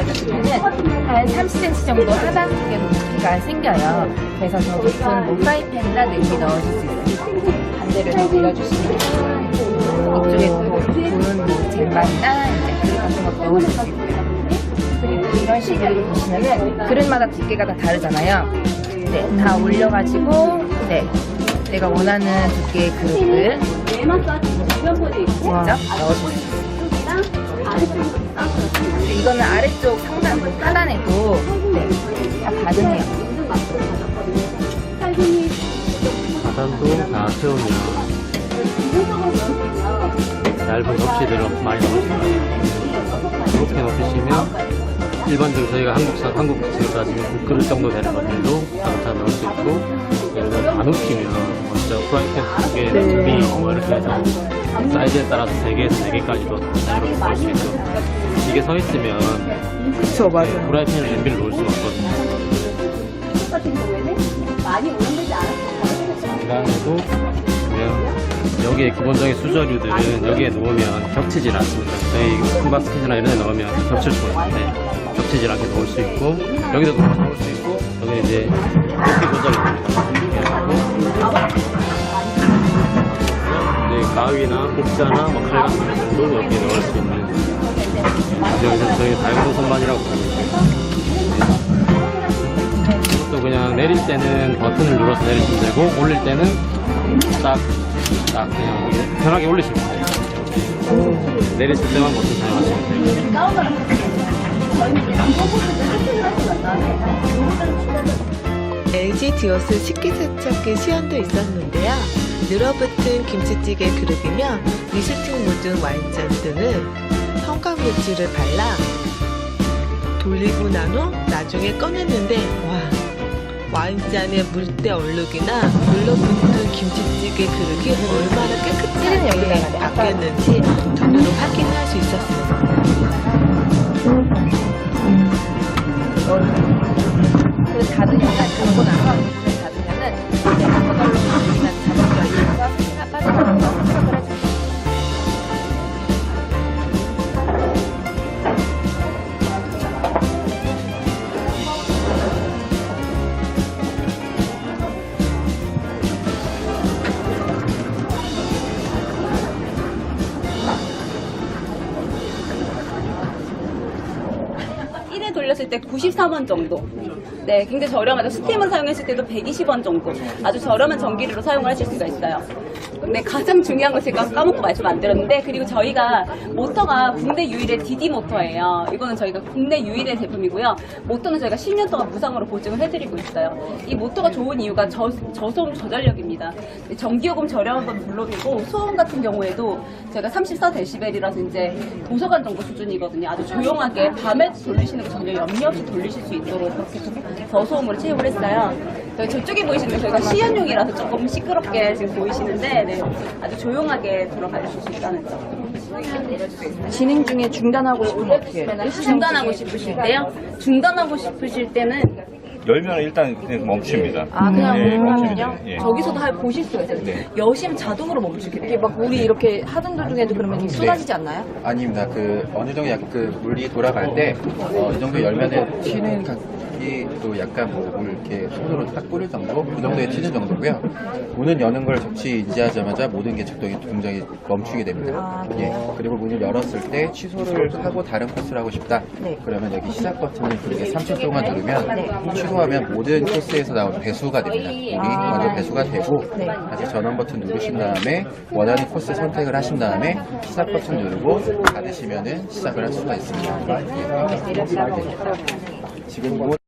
올려주시면은 한 30cm 정도 하단쪽에 높이가 생겨요. 그래서 더 높은 뭐 프라이팬이나 냄비 넣으실 수 있어요. 반대로 더 올려주시면 이쪽에 또 보는 뭐 쟁반이나 이제 같은 것도 넣으실 수 있고요. 그리고 이런 식으로 보시면은 그릇마다 두께가 다 다르잖아요. 네, 다 올려가지고 네, 내가 원하는 두께의 그릇을 직접 넣어주세요. 네, 이거는 아래쪽 상단 하단에도 네, 다 가능해요. 바단도 다 채우면 얇은 접시들을 많이 넣으시면 이렇게 넣으시면 일반적으로 저희가 한국사, 한국식으로 따지면 그릇 정도 되는 것들도 다 넣을 수 있고 예를 들어 안 웃기면 먼저 프라이팬 두 개, 두 개, 뭐 이렇게 해서 사이즈에 따라서 세 개에서 네 개까지도 이렇게 넣을 수 있고 이게 서 있으면 그쵸, 네, 프라이팬에 냄비를 놓을 수가 없거든요. 중간에도 보면 여기에 기본적인 수저류들은 여기에 놓으면 겹치질 않습니다. 저희 큰 바스켓이나 이런 데 넣으면 겹칠 수가 있는데 겹치질 않게 놓을 수 있고 여기도 놓을 수 있고 여기 이제 높이 조절이 됩니다. 이렇게 같은 것들도 여기에 넣을 수 있는 여기서 저희 다용도 선반이라고 부르는데 또 그냥 내릴 때는 버튼을 눌러서 내리시면 되고 올릴 때는 딱, 딱 그냥 편하게 올리시면 돼요. 내리실 때만 버튼 사용하시면 돼요. LG 디오스 식기세척기 시연도 있었는데요. 늘어붙은 김치찌개 그릇이며 리스팅 묻은 와인잔 등은 형광물질을 발라 돌리고 난 후 나중에 꺼냈는데 와 와인잔에 물때 얼룩이나 눌러붙은 김치찌개 그릇이 얼마나 깨끗하게 바뀌었는지 눈으로 확인할 수 있었습니다. 그 닫으면 닫고 나서 문을 닫으면 돌렸을 때 94원 정도. 네, 굉장히 저렴하죠. 스팀을 사용했을 때도 120원 정도. 아주 저렴한 전기료로 사용을 하실 수가 있어요. 네, 가장 중요한 걸 제가 까먹고 말씀 안 드렸는데, 그리고 저희가 모터가 국내 유일의 DD 모터예요. 이거는 저희가 국내 유일의 제품이고요. 모터는 저희가 10년 동안 무상으로 보증을 해드리고 있어요. 이 모터가 좋은 이유가 저, 저소음 저전력입니다. 전기요금 저렴한 건 물론이고, 소음 같은 경우에도 제가 34데시벨이라서 이제 도서관 정도 수준이거든요. 아주 조용하게 밤에 돌리시는 거 전혀 염려 없이 돌리실 수 있도록 그렇게 좀 저소음으로 채용을 했어요. 저희 저쪽에 보이시는 게 저희가 시연용이라서 조금 시끄럽게 지금 보이시는데 네, 아주 조용하게 돌아가 주실 수 있다는 점. 진행 중에 중단하고 싶으면 어떻게 해요? 중단하고 싶으실 때요? 중단하고 싶으실 때는 열면 일단 그냥 멈춥니다. 아, 그냥 네, 멈추면요? 멈춥니다. 예. 저기서도 할 보실 수가 있어요. 네. 여시면 자동으로 멈추게 돼요. 이게 막 물이 이렇게 하던 도중에도 그러면 쏟아지지 않나요? 아닙니다. 그 어느 정도 약그 물이 돌아갈 때 어, 이 정도 열면은 튀는 각이 또 약간 뭐물 이렇게 손으로 딱 뿌릴 정도 그 정도에 튀는 정도고요. 문은 여는 걸 접시 인지하자마자 모든 게 작동이 동작이 멈추게 됩니다. 예. 그리고 문을 열었을 때 취소를 하고 다른 코스를 하고 싶다. 네. 그러면 여기 시작 버튼을 그렇게 3초 동안 누르면 취소하면 모든 코스에서 나온 배수가 됩니다. 물이 먼저 배수가 되고 다시 전원 버튼 누르신 다음에 원하는 코스 선택을 하신 다음에 시작 버튼 누르고 닫으시면은 시작을 할 수가 있습니다. 예. 지금 뭐